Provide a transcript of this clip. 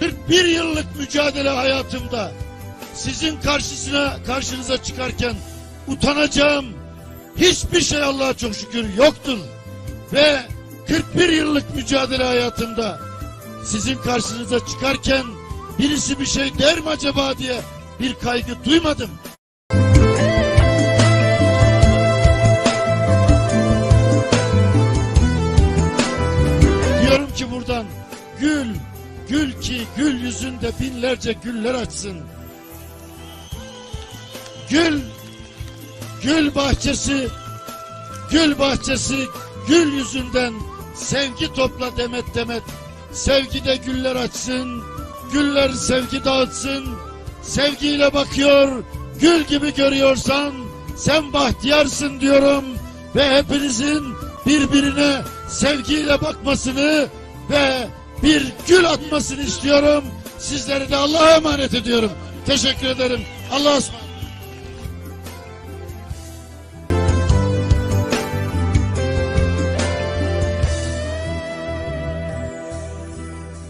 41 yıllık mücadele hayatımda sizin karşısına karşınıza çıkarken utanacağım hiçbir şey Allah'a çok şükür yoktur. Ve 41 yıllık mücadele hayatımda sizin karşınıza çıkarken birisi bir şey der mi acaba diye bir kaygı duymadım. Diyorum ki buradan gül, gül ki gül yüzünde binlerce güller açsın. Gül, gül bahçesi, gül bahçesi, gül yüzünden sevgi topla demet demet. Sevgide güller açsın, güller sevgi dağıtsın. Sevgiyle bakıyor, gül gibi görüyorsan sen bahtiyarsın diyorum. Ve hepinizin birbirine sevgiyle bakmasını ve bir gül atmasını istiyorum. Sizleri de Allah'a emanet ediyorum. Teşekkür ederim. Allah'a ısmarladık.